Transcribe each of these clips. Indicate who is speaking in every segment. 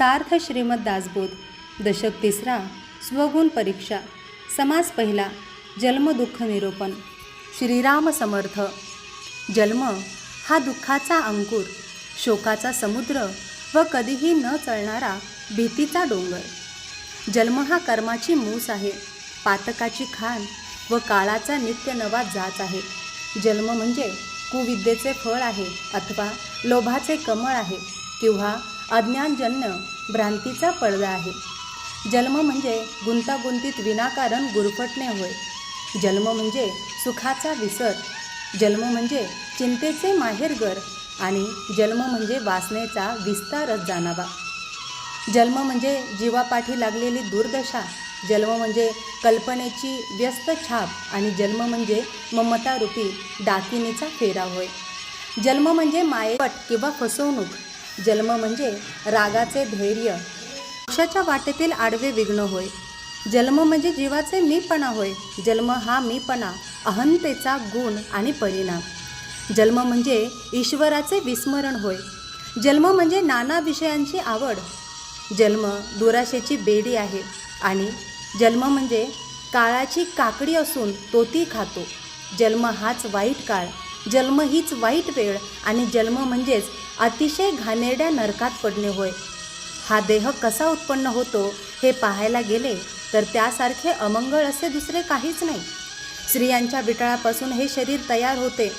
Speaker 1: सार्थ श्रीमद दासबोध दशक तिसरा स्वगुण परीक्षा समास पहिला जन्म दुःख निरूपण श्रीराम समर्थ. जन्म हा दुःखाचा अंकुर शोकाचा समुद्र व कधीही न चळणारा भीतीचा डोंगर. जन्म हा कर्माची मूस आहे पातकाची खाण व काळाचा नित्य नवा जाच आहे. जन्म म्हणजे कुविद्येचे फळ आहे अथवा लोभाचे कमळ आहे किंवा अज्ञानजन्य भ्रांतीचा पडदा आहे. जन्म म्हणजे गुंतागुंतीत विनाकारण गुरफटणे होय. जन्म म्हणजे सुखाचा विसर. जन्म म्हणजे चिंतेचे माहेरघर आणि जन्म म्हणजे वासनेचा विस्तारच जाणावा. जन्म म्हणजे जीवापाठी लागलेली दुर्दशा. जन्म म्हणजे कल्पनेची व्यस्त छाप आणि जन्म म्हणजे ममतारूपी डाकिनीचा फेरा होय. जन्म म्हणजे मायेपट किंवा फसवणूक. जन्म म्हणजे रागाचे धैर्य. मोक्षाच्या वाटेतील आडवे विघ्न होय. जन्म म्हणजे जीवाचे मीपणा होय. जन्म हा मीपणा अहंतेचा गुण आणि परिणाम. जन्म म्हणजे ईश्वराचे विस्मरण होय. जन्म म्हणजे नाना विषयांची आवड. जन्म दुराशेची बेडी आहे आणि जन्म म्हणजे काळाची काकडी असून तो ती खातो. जन्म हाच वाईट काळ. जन्म हीच वाईट वेळ आणि जन्म म्हणजेच अतिशय घाणेरड्या नरकात पडणे होय. हा देह कसा उत्पन्न होतो हे पाहायला गेले तर त्यासारखे अमंगळ असे दुसरे काहीच नाही. स्त्रियांच्या विटाळापासून हे शरीर तयार होते.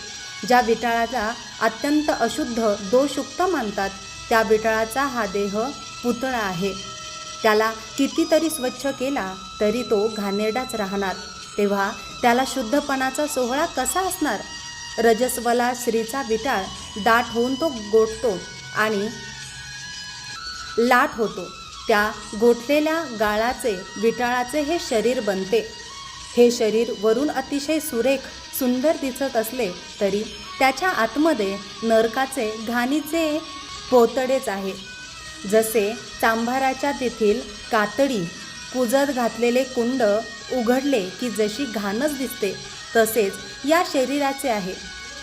Speaker 1: ज्या विटाळाला अत्यंत अशुद्ध दोषयुक्त मानतात त्या विटाळाचा हा देह पुतळा आहे. त्याला कितीतरी स्वच्छ केला तरी तो घाणेरडाच राहणार. तेव्हा त्याला शुद्धपणाचा सोहळा कसा असणार? रजस्वला स्त्रीचा विटाळ दाट होऊन तो गोठतो आणि लाट होतो. त्या गोठलेल्या गाळाचे विटाळाचे हे शरीर बनते. हे शरीर वरून अतिशय सुरेख सुंदर दिसत असले तरी त्याच्या आतमध्ये नरकाचे घाणीचे पोतडेच आहे. जसे चांभाराच्या तेथील कातडी कुजत घातलेले कुंड उघडले की जशी घाणच दिसते तसेच या शरीराचे आहे.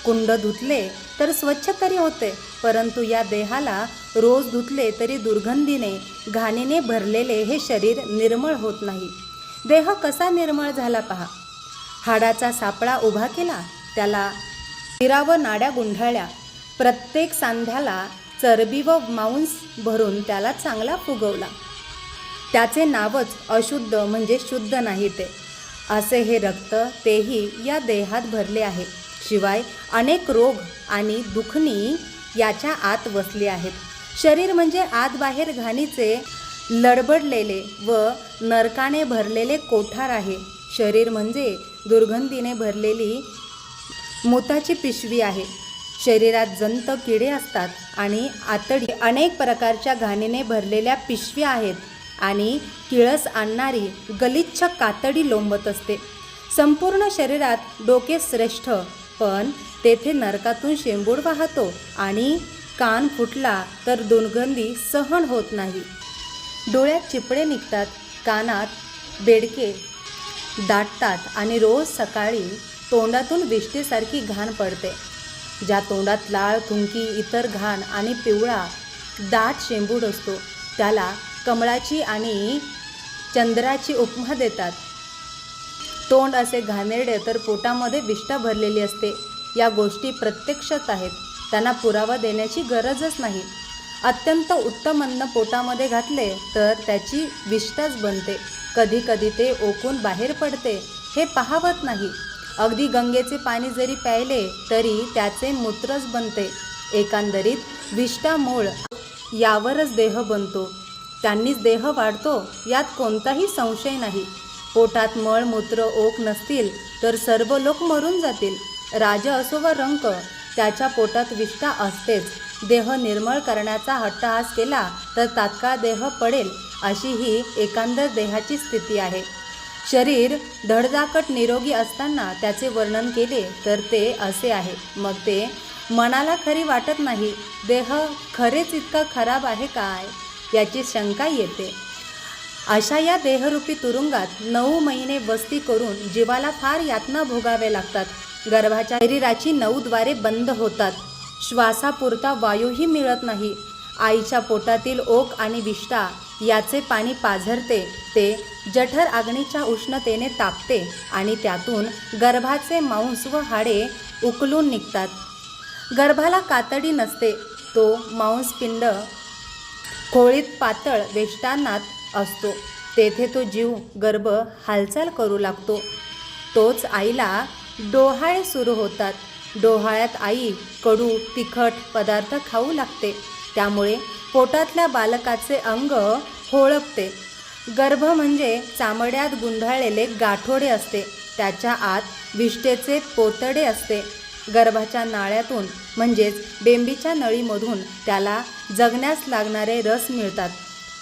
Speaker 1: कुंड धुतले तर स्वच्छ तरी होते परंतु या देहाला रोज धुतले तरी दुर्गंधीने घाणीने भरलेले हे शरीर निर्मळ होत नाही. देह कसा निर्मळ झाला पहा. हाडाचा सापळा उभा केला त्याला शिराव व नाड्या गुंढाळल्या. प्रत्येक सांध्याला चरबी व मांस भरून त्याला चांगला फुगवला. त्याचे नावच अशुद्ध म्हणजे शुद्ध नाही ते. असे हे रक्त तेही या देहात भरले आहे. शिवाय अनेक रोग आणि दुखणी याच्या आत वसली आहेत. शरीर म्हणजे आत बाहेर घाणीचे लडबडलेले व नरकाने भरलेले कोठार आहे. शरीर म्हणजे दुर्गंधीने भरलेली मोताची पिशवी आहे. शरीरात जंत किडे असतात आणि आतडी अनेक प्रकारच्या घाणीने भरलेल्या पिशव्या आहेत आणि किळस आणणारी गलिच्छ कातडी लोंबत असते. संपूर्ण शरीरात डोके श्रेष्ठ पण तेथे नरकातून शेंबूड वाहतो आणि कान फुटला तर दुर्गंधी सहन होत नाही. डोळ्यात चिपडे निघतात कानात बेडके दाटतात आणि रोज सकाळी तोंडातून विष्टीसारखी घाण पडते. ज्या तोंडात लाळ थुंकी इतर घाण आणि पिवळा दाट शेंबूड असतो त्याला कमळाची आणि चंद्राची उपमा देतात. तोंड असे घाणेरडे तर पोटामध्ये विष्ठा भरलेली असते. या गोष्टी प्रत्यक्षच आहेत. त्यांना पुरावा देण्याची गरजच नाही. अत्यंत उत्तम अन्न पोटामध्ये घातले तर त्याची विष्ठाच बनते. कधी कधी ते ओकून बाहेर पडते. हे पाहावत नाही. अगदी गंगेचे पाणी जरी प्यायले तरी त्याचे मूत्रच बनते. एकंदरीत विष्ठा मूळ यावरच देह बनतो. त्यांनीच देह वाढतो यात कोणताही संशय नाही. पोटात मळ मूत्र ओक नसतील तर सर्व लोक मरून जातील. राज असो व रंक. त्याच्या पोटात विष्ठा असतेच. देह निर्मळ करण्याचा हट्टहास केला तर तात्काळ देह पडेल अशी ही एकांदर देहाची स्थिती आहे. शरीर धडधाकट निरोगी असताना त्याचे वर्णन केले तर ते असे आहे. मग ते मनाला खरी वाटत नाही. देह खरेच इतका खराब आहे काय? याची शंका येते. अशा या देहरूपी तुरुंगात नऊ महिने वस्ती करून जीवाला फार यातना भोगावे लागतात. गर्भाच्या शरीराची नऊ द्वारे बंद होतात. श्वासापुरता वायूही मिळत नाही. आईच्या पोटातील ओक आणि विष्ठा याचे पाणी पाझरते ते जठर आग्नीच्या उष्णतेने तापते आणि त्यातून गर्भाचे मांस व हाडे उकलून निघतात. गर्भाला कातडी नसते तो मांसपिंड खोळीत पातळ वेष्टानात असतो. तेथे तो जीव गर्भ हालचाल करू लागतो. तोच आईला डोहाळे सुरू होतात. डोहाळ्यात आई कडू तिखट पदार्थ खाऊ लागते. त्यामुळे पोटातल्या बालकाचे अंग होळपते. गर्भ म्हणजे चामड्यात गुंडाळलेले गाठोडे असते. त्याच्या आत विष्टेचे पोतडे असते. गर्भाच्या नाळ्यातून म्हणजेच बेंबीच्या नळीमधून त्याला जगण्यास लागणारे रस मिळतात.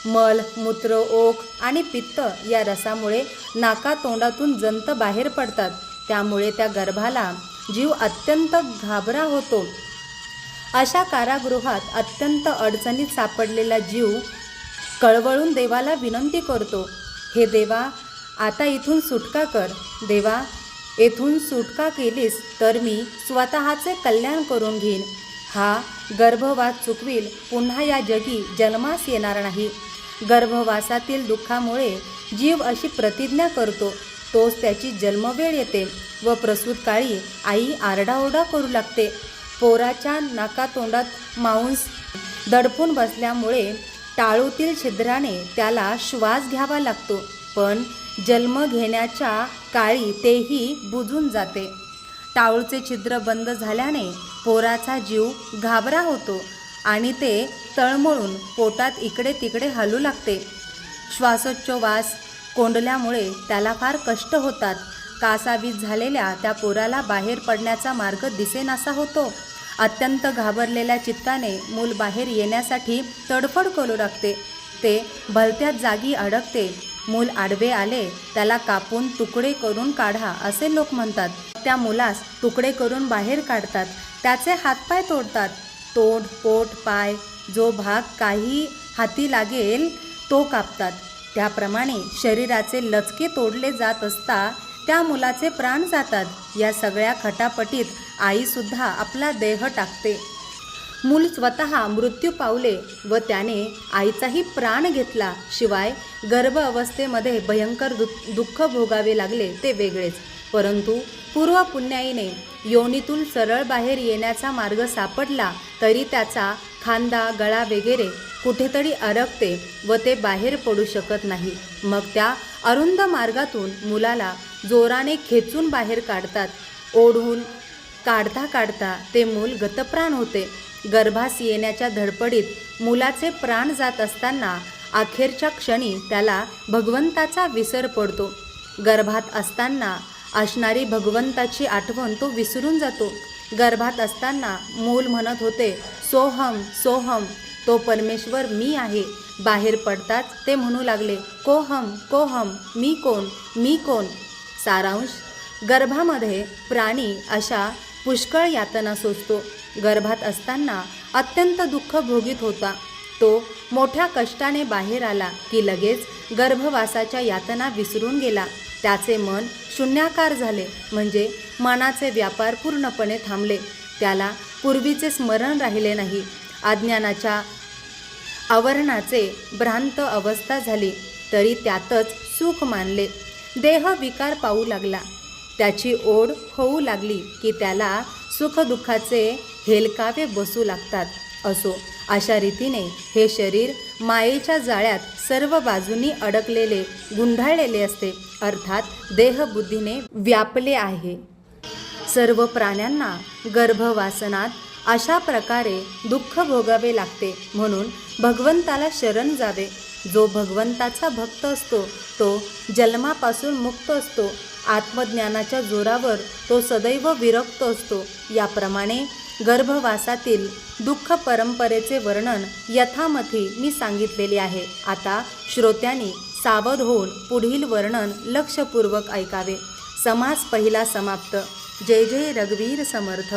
Speaker 1: मल मूत्र ओक आणि पित्त या रसामुळे नाका तोंडातून जंत बाहेर पडतात. त्यामुळे त्या गर्भाला जीव अत्यंत घाबरा होतो. अशा कारागृहात अत्यंत अडचणीत सापडलेला जीव कळवळून देवाला विनंती करतो हे देवा आता इथून सुटका कर. देवा येथून सुटका केलीस तर मी स्वतःचे कल्याण करून घेईन. हा गर्भवाद चुकवील पुन्हा या जगी जन्मास येणार नाही. गर्भवासातील दुःखामुळे जीव अशी प्रतिज्ञा करतो तोच त्याची जन्मवेळ येते व प्रसूतकाळी आई आरडाओरडा करू लागते. पोराच्या नाकातोंडात मांस दडपून बसल्यामुळे टाळूतील छिद्राने त्याला श्वास घ्यावा लागतो पण जन्म घेण्याच्या काळी तेही बुजून जाते. टाळूचे छिद्र बंद झाल्याने पोराचा जीव घाबरा होतो. आणि ते तळमळून पोटात इकडे तिकडे हलू लागते. श्वासोच्छवास कोंडल्यामुळे त्याला फार कष्ट होतात. कासावीज झालेल्या त्या पोराला बाहेर पडण्याचा मार्ग दिसेनासा होतो. अत्यंत घाबरलेल्या चित्ताने मूल बाहेर येण्यासाठी तडफड करू लागते. ते भलत्याच जागी अडकते. मूल आडवे आले त्याला कापून तुकडे करून काढा असे लोक म्हणतात. त्या मुलास तुकडे करून बाहेर काढतात. त्याचे हातपाय तोडतात. तोंड पोट पाय जो भाग काही हाती लागेल तो कापतात. त्याप्रमाणे शरीराचे लचके तोडले जात असता त्या मुलाचे प्राण जातात. या सगळ्या खटापटीत आईसुद्धा आपला देह टाकते. मूल स्वतः मृत्यू पावले व त्याने आईचाही प्राण घेतला. शिवाय गर्भ अवस्थेमध्ये भयंकर दु दुःख भोगावे लागले ते वेगळेच. परंतु पूर्व पुण्याईने योनीतून सरळ बाहेर येण्याचा मार्ग सापडला तरी त्याचा खांदा गळा वगैरे कुठेतरी अरकते व ते बाहेर पडू शकत नाही. मग त्या अरुंद मार्गातून मुलाला जोराने खेचून बाहेर काढतात. ओढून काढता काढता ते मूल गतप्राण होते. गर्भास येण्याच्या धडपडीत मुलाचे प्राण जात असताना अखेरच्या क्षणी त्याला भगवंताचा विसर पडतो. गर्भात असताना असणारी भगवंताची आठवण तो विसरून जातो. गर्भात असताना मूल म्हणत होते सोहम सोहम तो परमेश्वर मी आहे. बाहेर पडताच ते म्हणू लागले कोहम कोहम मी कोण मी कोण? सारांश गर्भामध्ये प्राणी अशा पुष्कळ यातना सोसतो गर्भात असताना अत्यंत दुःख भोगीत होता. तो मोठ्या कष्टाने बाहेर आला की लगेच गर्भवासाच्या यातना विसरून गेला. त्याचे मन शून्याकार झाले म्हणजे मनाचे व्यापार पूर्णपणे थांबले. त्याला पूर्वीचे स्मरण राहिले नाही. अज्ञानाच्या आवरणाचे भ्रांत अवस्था झाली तरी त्यातच सुख मानले. देह विकार पाहू लागला. त्याची ओढ होऊ लागली की त्याला सुखदुःखाचे हेलकावे बसू लागतात. असो अशा रीतीने हे शरीर मायेच्या जाळ्यात सर्व बाजूंनी अडकलेले गुंढाळलेले असते. अर्थात देहबुद्धीने व्यापले आहे. सर्व प्राण्यांना गर्भवासनात अशा प्रकारे दुःख भोगावे लागते. म्हणून भगवंताला शरण जावे. जो भगवंताचा भक्त असतो तो जन्मापासून मुक्त असतो. आत्मज्ञानाच्या जोरावर तो सदैव विरक्त असतो. याप्रमाणे गर्भवासातील दुःख परंपरेचे वर्णन यथामथी मी सांगितलेले आहे. आता श्रोत्यांनी सावध होऊन पुढील वर्णन लक्षपूर्वक ऐकावे. समास पहिला समाप्त. जय जय रघुवीर समर्थ.